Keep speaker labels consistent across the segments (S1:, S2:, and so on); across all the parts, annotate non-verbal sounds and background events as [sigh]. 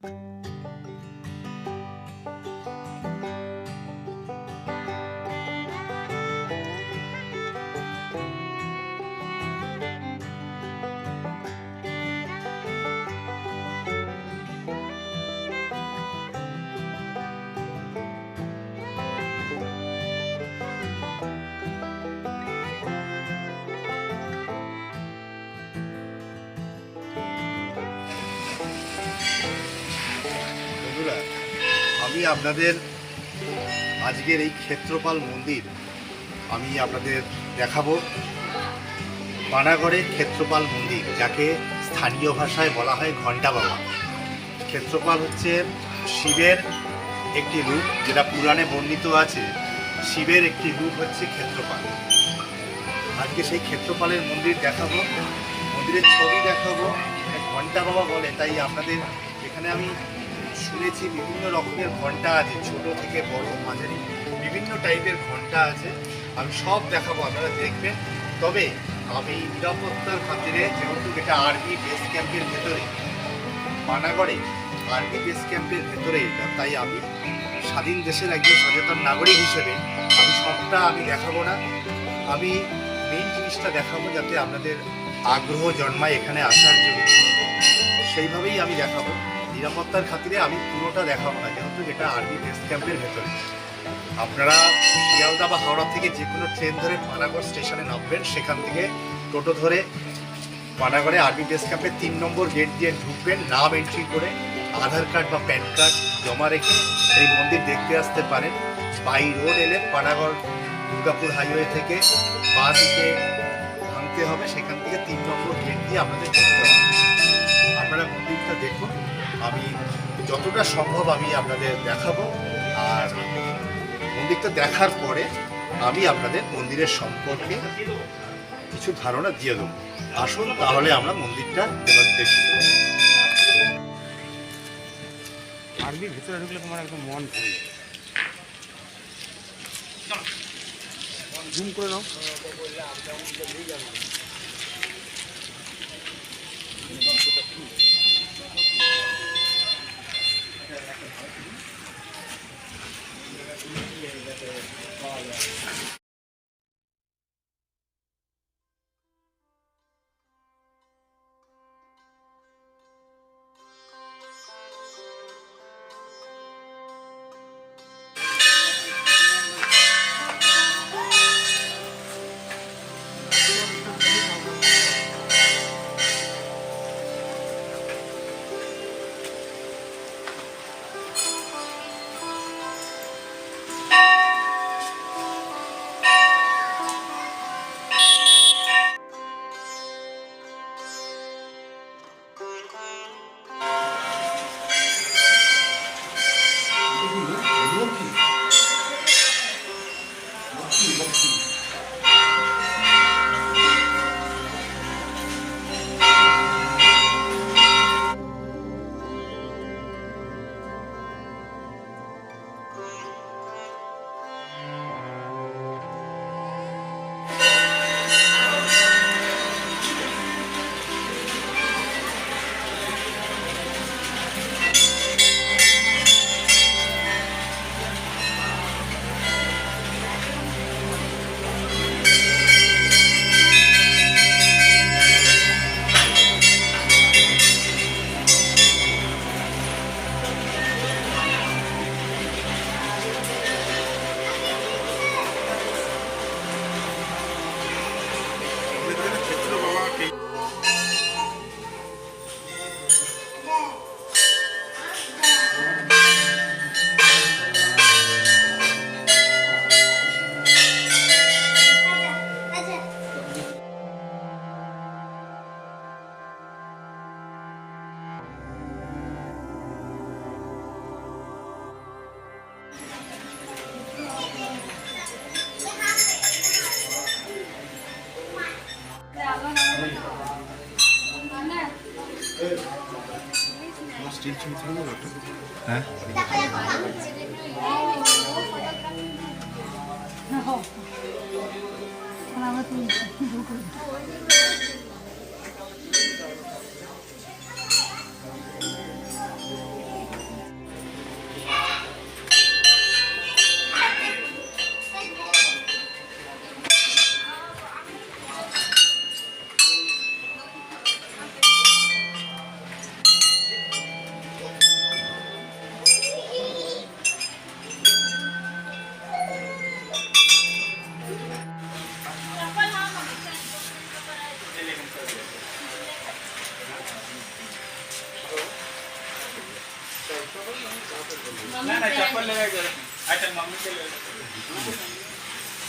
S1: বন্ধুরা আমি আপনাদের আজকের এই ক্ষেত্রপাল মন্দির আমি আপনাদের দেখাবো। পানাগড়ের ক্ষেত্রপাল মন্দির, যাকে স্থানীয় ভাষায় বলা হয় ঘণ্টা বাবা। ক্ষেত্রপাল হচ্ছে শিবের একটি রূপ, যেটা পুরাণে বর্ণিত আছে। শিবের একটি রূপ হচ্ছে ক্ষেত্রপাল। আজকে সেই ক্ষেত্রপালের মন্দির দেখাবো। মন্দিরের ছবি দেখাবো। ঘণ্টা বাবা বলে, তাই আপনাদের এখানে আমি শুনেছি বিভিন্ন রকমের ঘণ্টা আছে, ছোট থেকে বড়, মাঝারি, বিভিন্ন টাইপের ঘণ্টা আছে। আমি সব দেখাবো, আপনারা দেখবেন। তবে আমি নিরাপত্তার খাতিরে যেহেতু এটা আর্মি বেস ক্যাম্পের ভেতরে পানাগড়ে আর্মি বেস ক্যাম্পের ভেতরে এটা, তাই আমি স্বাধীন দেশের একজন সচেতন নাগরিক হিসেবে আমি সবটা আমি দেখাবো না। আমি মেইন জিনিসটা দেখাবো যাতে আপনাদের আগ্রহ জন্মায় এখানে আসার জন্য। সেইভাবেই আমি দেখাবো। নিরাপত্তার খাতিরে আমি পুরোটা দেখাবো না, যেহেতু এটা আর্মি বেস ক্যাম্পের ভেতরে। আপনারা শিয়ালদা বা হাওড়া থেকে যে কোনো ট্রেন ধরে পানাগড় স্টেশনে নামবেন, সেখান থেকে টোটো ধরে পানাগড়ে আর্মি বেস ক্যাম্পের তিন নম্বর গেট দিয়ে ঢুকবেন, নাম এন্ট্রি করে আধার কার্ড বা প্যান কার্ড জমা রেখে এই মন্দির দেখতে আসতে পারেন। বাই রোড এলে পানাগড় দুর্গাপুর হাইওয়ে থেকে বাঁ দিকে ভাঙতে হবে, সেখান থেকে তিন নম্বর গেট দিয়ে আপনাদের আপনারা মন্দিরটা দেখুন। আমি যতটা সম্ভব আমি আপনাদের দেখাবো। আর মন্দিরটা দেখার পরে আমি আপনাদের মন্দিরের সম্পর্কে কিছু ধারণা দিয়ে দেবো। আসুন তাহলে আমরা মন্দিরটা এবার দেখি।
S2: আর্মির ভিতরে ঢুকলে তোমার একদম মন ভরে যাবে জুম করে নাও। স্টিল
S3: আমরা তুলবো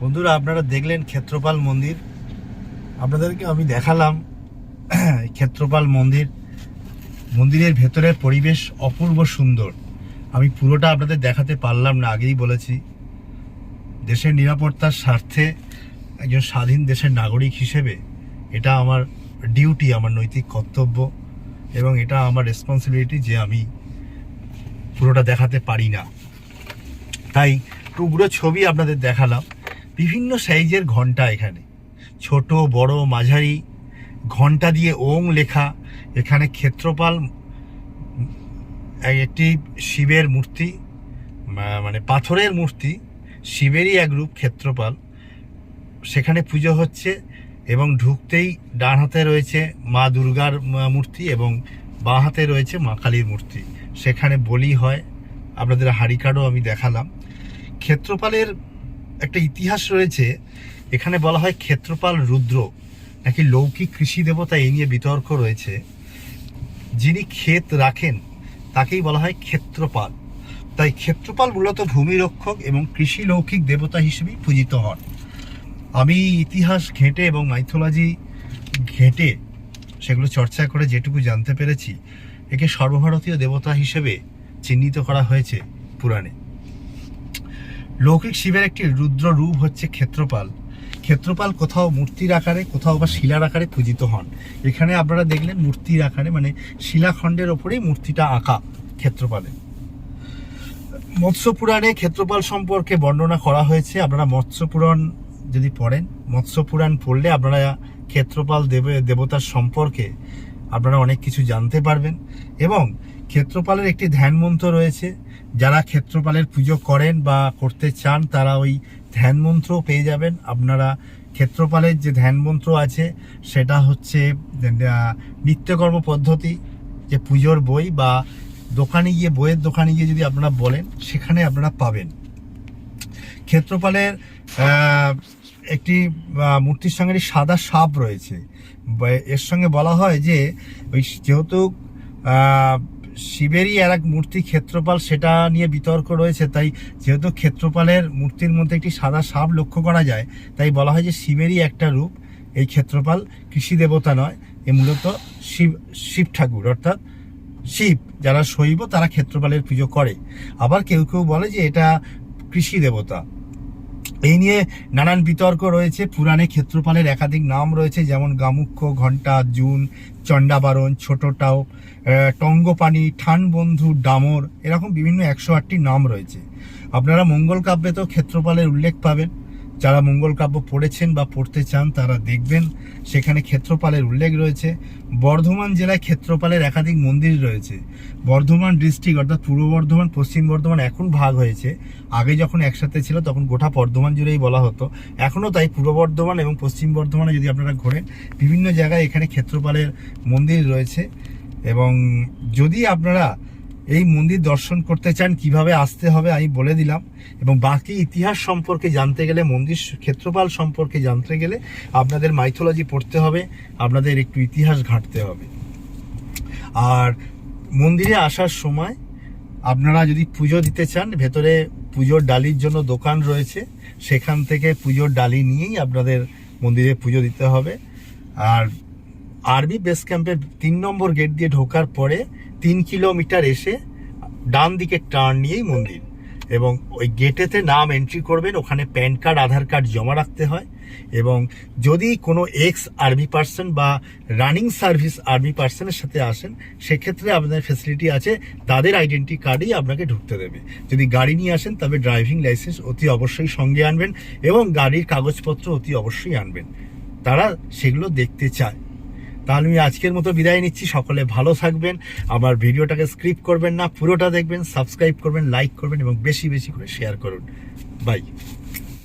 S1: বন্ধুরা, আপনারা দেখলেন ক্ষেত্রপাল মন্দির। আপনাদেরকে আমি দেখালাম [clears throat] ক্ষেত্রপাল মন্দির। মন্দিরের ভেতরের পরিবেশ অপূর্ব সুন্দর। আমি পুরোটা আপনাদের দেখাতে পারলাম না, আগেই বলেছি। দেশের নিরাপত্তার স্বার্থে একজন স্বাধীন দেশের নাগরিক হিসেবে এটা আমার ডিউটি, আমার নৈতিক কর্তব্য এবং এটা আমার রেসপন্সিবিলিটি যে আমি পুরোটা দেখাতে পারি না। তাই টুকরো ছবি আপনাদের দেখালাম। বিভিন্ন সাইজের ঘণ্টা এখানে। ছোট, বড়, মাঝারি, ঘণ্টা দিয়ে ওং লেখা। এখানে ক্ষেত্রপাল, একটি শিবের মূর্তি মানে পাথরের মূর্তি, শিবেরই এক রূপ ক্ষেত্রপাল। সেখানে পুজো হচ্ছে এবং ঢুকতেই ডান হাতে রয়েছে মা দুর্গার মূর্তি এবং বাঁ হাতে রয়েছে মা কালীর মূর্তি। সেখানে বলি হয় আপনাদের হাড়ি কার্ডও আমি দেখালাম। ক্ষেত্রপালের একটা ইতিহাস রয়েছে, এখানে বলা হয় ক্ষেত্রপাল রুদ্র, নাকি লৌকিক কৃষি দেবতা এই নিয়ে বিতর্ক রয়েছে। যিনি ক্ষেত রাখেন, তাকেই বলা হয় ক্ষেত্রপাল। তাই ক্ষেত্রপাল মূলত ভূমিরক্ষক এবং কৃষি লৌকিক দেবতা হিসেবেই পূজিত হন। আমি ইতিহাস ঘেঁটে এবং মাইথোলজি ঘেঁটে সেগুলো চর্চা করে যেটুকু জানতে পেরেছি, একে সর্বভারতীয় দেবতা হিসেবে চিহ্নিত করা হয়েছে পুরাণে। লৌকিক শিবের একটি রুদ্র রূপ হচ্ছে ক্ষেত্রপাল। ক্ষেত্রপাল কোথাও মূর্তির আকারে, কোথাও বা শিলার আকারে পূজিত হন। এখানে আপনারা দেখলেন মূর্তির আকারে মানে শিলাখণ্ডের ওপরেই মূর্তিটা আঁকা ক্ষেত্রপালে মৎস্য পুরাণে ক্ষেত্রপাল সম্পর্কে বর্ণনা করা হয়েছে। আপনারা মৎস্য পুরাণ যদি পড়েন, মৎস্য পুরাণ পড়লে আপনারা ক্ষেত্রপাল দেব, দেবতার সম্পর্কে আপনারা অনেক কিছু জানতে পারবেন। এবং ক্ষেত্রপালের একটি ধ্যান মন্ত্র রয়েছে। যারা ক্ষেত্রপালের পুজো করেন বা করতে চান, তারা ওই ধ্যান মন্ত্র পেয়ে যাবেন। আপনারা ক্ষেত্রপালের যে ধ্যান মন্ত্র আছে, সেটা হচ্ছে নিত্যকর্ম পদ্ধতি, যে পুজোর বই বা দোকানে গিয়ে, বইয়ের দোকানে গিয়ে যদি আপনারা বলেন, সেখানে আপনারা পাবেন। ক্ষেত্রপালের একটি মূর্তির সঙ্গে একটি সাদা সাপ রয়েছে। এর সঙ্গে বলা হয় যে, ওই যেহেতু শিবেরই আর এক মূর্তি ক্ষেত্রপাল, সেটা নিয়ে বিতর্ক রয়েছে। তাই যেহেতু ক্ষেত্রপালের মূর্তির মধ্যে একটি সাদা সাপ লক্ষ্য করা যায়, তাই বলা হয় যে শিবেরই একটা রূপ। এই ক্ষেত্রপাল কৃষি দেবতা নয়, এ মূলত শিব শিব ঠাকুর, অর্থাৎ শিব। যারা শৈব, তারা ক্ষেত্রপালের পুজো করে। আবার কেউ কেউ বলে যে এটা কৃষি দেবতা। এই নিয়ে নানান বিতর্ক রয়েছে। পুরাণে ক্ষেত্রপালের একাধিক নাম রয়েছে, যেমন গামুক্ষ, ঘণ্টা, জুন, চণ্ডাবারণ, ছোটটাও টঙ্গপানি ঠানবন্ধু, ডামর, এরকম বিভিন্ন একশো আটটি নাম রয়েছে। আপনারা মঙ্গল কাব্যে তো ক্ষেত্রপালের উল্লেখ পাবেন। যারা মঙ্গল কাব্য পড়েছেন বা পড়তে চান তারা দেখবেন সেখানে ক্ষেত্রপালের উল্লেখ রয়েছে। বর্ধমান জেলায় ক্ষেত্রপালের একাধিক মন্দির রয়েছে। বর্ধমান ডিস্ট্রিক্ট অর্থাৎ পূর্ব বর্ধমান, পশ্চিম বর্ধমান এখন ভাগ হয়েছে। আগে যখন একসাথে ছিল তখন গোটা বর্ধমান জুড়েই বলা হতো। এখনও তাই পূর্ব বর্ধমান এবং পশ্চিম বর্ধমানে যদি আপনারা ঘোরেন, বিভিন্ন জায়গায় এখানে ক্ষেত্রপালের মন্দির রয়েছে। এবং যদি আপনারা এই মন্দির দর্শন করতে চান, কীভাবে আসতে হবে আমি বলে দিলাম। এবং বাকি ইতিহাস সম্পর্কে জানতে গেলে, মন্দির ক্ষেত্রপাল সম্পর্কে জানতে গেলে আপনাদের মাইথোলজি পড়তে হবে, আপনাদের একটু ইতিহাস ঘাঁটতে হবে। আর মন্দিরে আসার সময় আপনারা যদি পুজো দিতে চান, ভেতরে পুজোর ডালির জন্য দোকান রয়েছে, সেখান থেকে পুজোর ডালি নিয়েই আপনাদের মন্দিরে পুজো দিতে হবে। আর আরবি বেস ক্যাম্পের তিন নম্বর গেট দিয়ে ঢোকার পরে তিন কিলোমিটার এসে ডান দিকে টার্ন নিয়েই মন্দির। এবং ওই গেটেতে নাম এন্ট্রি করবেন, ওখানে প্যান কার্ড আধার কার্ড জমা রাখতে হয়। এবং যদি কোনো এক্স আর্মি পার্সন বা রানিং সার্ভিস আর্মি পার্সনের সাথে আসেন, সেক্ষেত্রে আপনাদের ফেসিলিটি আছে, তাদের আইডেন্টি কার্ডেই আপনাকে ঢুকতে দেবে। যদি গাড়ি নিয়ে আসেন, তবে ড্রাইভিং লাইসেন্স অতি অবশ্যই সঙ্গে আনবেন এবং গাড়ির কাগজপত্র অতি অবশ্যই আনবেন। তারা সেগুলো দেখতে চায়। তাহলে আমি আজকের মতো বিদায় নিচ্ছি। সকলে ভালো থাকবেন। আমার ভিডিওটাকে স্ক্রিপ করবেন না। পুরোটা দেখবেন, সাবস্ক্রাইব করবেন, লাইক করবেন এবং বেশি বেশি করে শেয়ার করুন। বাই।